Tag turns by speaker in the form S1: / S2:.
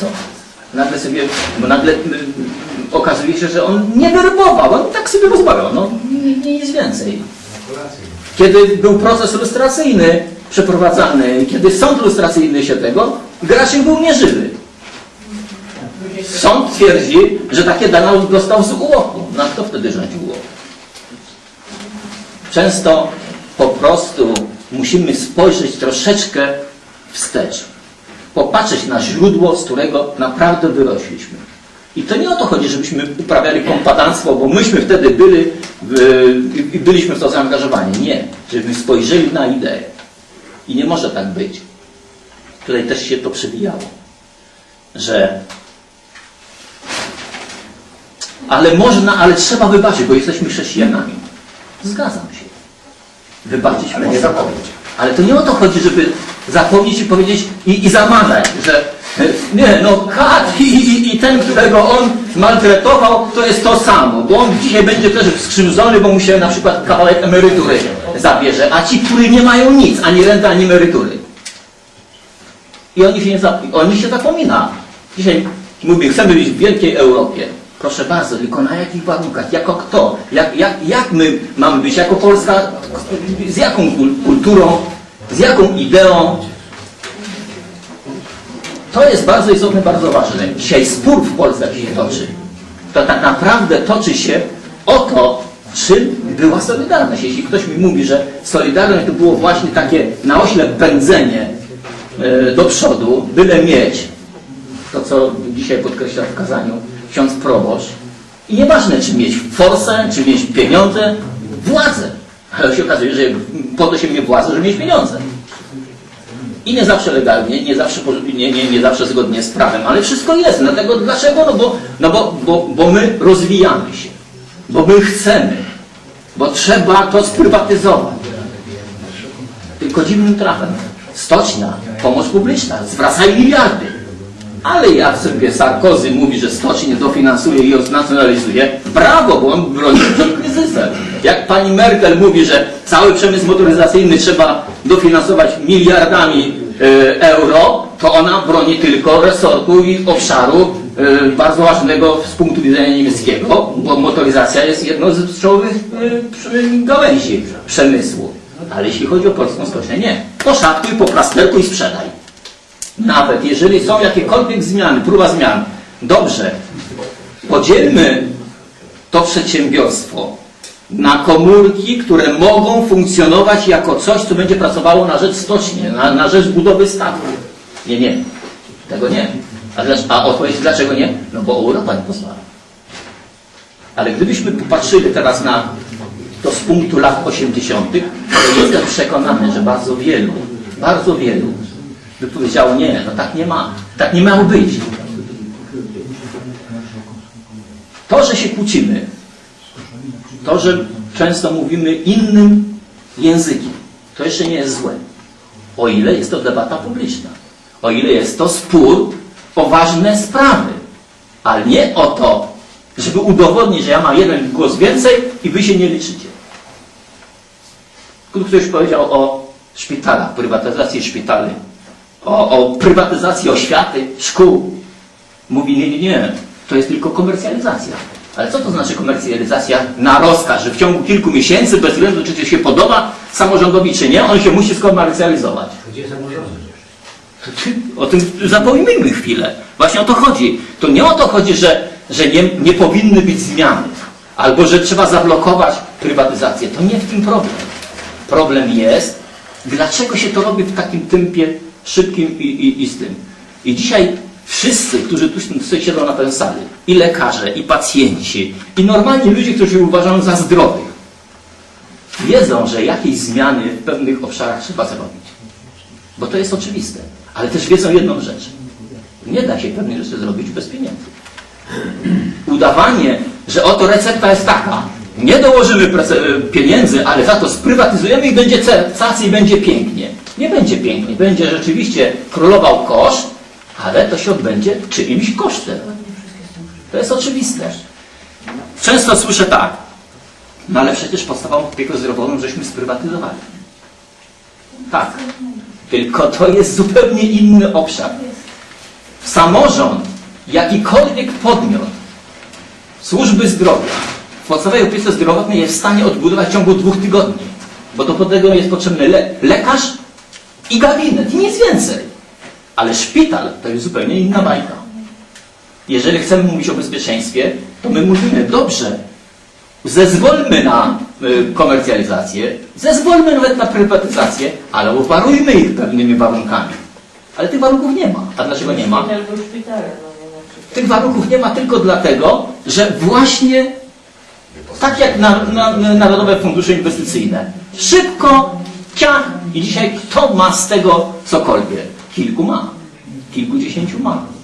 S1: co? Nagle sobie, bo nagle y, okazuje się, że on nie werbował, on tak sobie rozmawiał, no jest więcej. Kiedy był proces lustracyjny przeprowadzany, kiedy sąd lustracyjny się tego, Grasik był nieżywy. Sąd twierdzi, że takie dane dostał z ułoku. No kto wtedy rządził ułok? Często po prostu musimy spojrzeć troszeczkę wstecz. Popatrzeć na źródło, z którego naprawdę wyrośliśmy. I to nie o to chodzi, żebyśmy uprawiali kompadantstwo, bo myśmy wtedy byli, i byliśmy w to zaangażowani. Nie. Żebyśmy spojrzeli na ideę. I nie może tak być. Tutaj też się to przewijało. Że ale można, ale trzeba wybaczyć, bo jesteśmy chrześcijanami. Zgadzam się. Wybaczyć
S2: Ale nie
S1: można.
S2: zapomnieć.
S1: Ale to nie o to chodzi, żeby zapomnieć i powiedzieć i, i że e, nie, no kat i, i, i ten, którego on maltretował, to jest to samo, bo on dzisiaj będzie też skrzywdzony, bo mu się na przykład kawałek emerytury zabierze, a ci, którzy nie mają nic, ani renty, ani emerytury. I oni się, nie zap, oni się zapomina. Dzisiaj mówię, chcemy być w wielkiej Europie. Proszę bardzo, tylko na jakich warunkach? Jako kto? Jak, jak, jak my mamy być? Jako Polska? Z jaką kul- kulturą? Z jaką ideą? To jest bardzo istotne, bardzo ważne. Dzisiaj spór w Polsce się toczy. To tak naprawdę toczy się o to, czym była Solidarność. Jeśli ktoś mi mówi, że Solidarność to było właśnie takie na ośle pędzenie e, do przodu, byle mieć, to co dzisiaj podkreśla w kazaniu ksiądz proboszcz. I nieważne, czy mieć forsę, czy mieć pieniądze, władzę. Ale się okazuje, że po to się mnie władzę, żeby mieć pieniądze. I nie zawsze legalnie, nie zawsze, nie, nie, nie zawsze zgodnie z prawem, ale wszystko jest. Dlatego dlaczego? No bo, no bo, bo, bo my rozwijamy się. Bo my chcemy. Bo trzeba to sprywatyzować. Tylko dziwnym trafem. Stocznia, pomoc publiczna, zwracają miliardy. Ale jak sobie Sarkozy mówi, że stocznie dofinansuje i odnacjonalizuje, brawo, bo on broni przed kryzysem. Jak pani Merkel mówi, że cały przemysł motoryzacyjny trzeba dofinansować miliardami e, euro, to ona broni tylko resortu i obszaru e, bardzo ważnego z punktu widzenia niemieckiego, bo motoryzacja jest jedną z czołowych przy- gałęzi przemysłu. Ale jeśli chodzi o polską stocznię, nie. Poszatkuj, poplasterkuj i sprzedaj. Nawet jeżeli są jakiekolwiek zmiany, próba zmian, dobrze, podzielmy to przedsiębiorstwo na komórki, które mogą funkcjonować jako coś, co będzie pracowało na rzecz stoczni, na, na rzecz budowy statku. Nie, nie. Tego nie. A, dlac- a odpowiedź dlaczego nie? No bo Europa nie pozwala. Ale gdybyśmy popatrzyli teraz na to z punktu lat 80., to jestem przekonany, że bardzo wielu, bardzo wielu by powiedziało, nie, no tak nie ma, tak nie miało być. To, że się kłócimy, to, że często mówimy innym językiem, to jeszcze nie jest złe. O ile jest to debata publiczna. O ile jest to spór o ważne sprawy. Ale nie o to, żeby udowodnić, że ja mam jeden głos więcej i wy się nie liczycie. Ktoś powiedział o szpitalach, prywatyzacji szpitali, o, o prywatyzacji oświaty, szkół. Mówi, nie, nie, nie, to jest tylko komercjalizacja. Ale co to znaczy komercjalizacja na rozkaz, że w ciągu kilku miesięcy, bez względu czy to się podoba samorządowi czy nie, on się musi skomercjalizować.
S2: Gdzie samorządy?
S1: O tym zapomnijmy chwilę. Właśnie o to chodzi. To nie o to chodzi, że, że nie, nie powinny być zmiany, albo że trzeba zablokować prywatyzację. To nie w tym problem. Problem jest, dlaczego się to robi w takim tempie szybkim i, i, i z tym. I dzisiaj wszyscy, którzy tu siedzą na tej sali, i lekarze, i pacjenci, i normalni ludzie, którzy uważają za zdrowych, wiedzą, że jakieś zmiany w pewnych obszarach trzeba zrobić. Bo to jest oczywiste. Ale też wiedzą jedną rzecz. Nie da się pewnych rzeczy zrobić bez pieniędzy. Udawanie, że oto recepta jest taka, nie dołożymy prece- pieniędzy, ale za to sprywatyzujemy i będzie cacy i będzie pięknie. Nie będzie pięknie. Będzie rzeczywiście królował koszt, ale to się odbędzie czyimś kosztem. To jest oczywiste. Często słyszę tak, no ale przecież podstawową opiekę zdrowotną żeśmy sprywatyzowali. Tak. Tylko to jest zupełnie inny obszar. samorząd, jakikolwiek podmiot służby zdrowia podstawowej opiece zdrowotnej jest w stanie odbudować w ciągu dwóch tygodni. Bo do tego jest potrzebny le lekarz i gabinet i nic więcej. Ale szpital to jest zupełnie inna bajka. Jeżeli chcemy mówić o bezpieczeństwie, to my mówimy, dobrze, zezwolmy na y, komercjalizację, zezwolmy nawet na prywatyzację, ale obarujmy ich pewnymi warunkami. Ale tych warunków nie ma. A dlaczego nie ma?
S2: No.
S1: Tych warunków nie ma tylko dlatego, że właśnie tak jak na, na, na Narodowe Fundusze Inwestycyjne. Szybko, ciach i dzisiaj kto ma z tego cokolwiek? Kilku ma. Kilkudziesięciu ma.